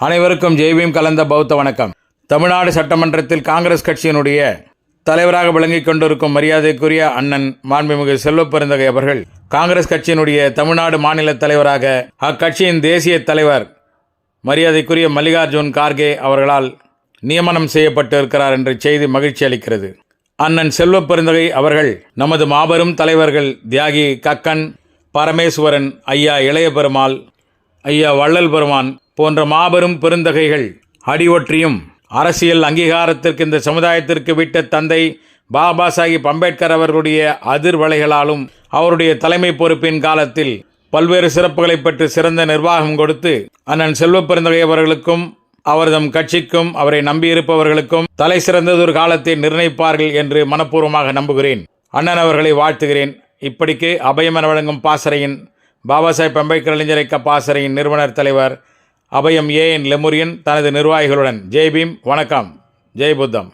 அனைவருக்கும் ஜெய்பீம் கலந்த பௌத்த வணக்கம். தமிழ்நாடு சட்டமன்றத்தில் காங்கிரஸ் கட்சியினுடைய தலைவராக விளங்கிக் கொண்டிருக்கும் மரியாதைக்குரிய அண்ணன் மாண்புமிகு செல்வப்பெருந்தகை அவர்கள் காங்கிரஸ் கட்சியினுடைய தமிழ்நாடு மாநில தலைவராக அக்கட்சியின் தேசிய தலைவர் மரியாதைக்குரிய மல்லிகார்ஜுன் கார்கே அவர்களால் நியமனம் செய்யப்பட்டு இருக்கிறார் என்ற செய்தி மகிழ்ச்சி அளிக்கிறது. அண்ணன் செல்வப்பெருந்தகை அவர்கள் நமது மாபெரும் தலைவர்கள் தியாகி கக்கன் பரமேஸ்வரன் ஐயா இளைய பெருமாள் ஐயா வள்ளல் பெருமான் போன்ற மாபெரும் பெருந்தகைகள் அடிவொற்றியும் அரசியல் அங்கீகாரத்திற்கு இந்த சமுதாயத்திற்கு விட்ட தந்தை பாபா சாஹிப் அம்பேத்கர் அவர்களுடைய அதிர்வலைகளாலும் அவருடைய தலைமை பொறுப்பின் காலத்தில் பல்வேறு சிறப்புகளை பெற்று சிறந்த நிர்வாகம் கொடுத்து அண்ணன் செல்வப் பெருந்தகை அவர்களுக்கும் அவர்தம் கட்சிக்கும் அவரை நம்பியிருப்பவர்களுக்கும் தலை சிறந்ததொரு காலத்தை நிர்ணயிப்பார்கள் என்று மனப்பூர்வமாக நம்புகிறேன். அண்ணன் அவர்களை வாழ்த்துகிறேன். இப்படிக்கு அபயமன வழங்கும் பாசறையின் பாபா சாஹிப் அம்பேத்கர் இளைஞரைக்க பாசறையின் நிறுவனர் தலைவர் அபயம் ஏஎன் லெமுரியன் தனது நிர்வாகிகளுடன். ஜெய் பீம் வணக்கம். ஜெய் புத்தம்.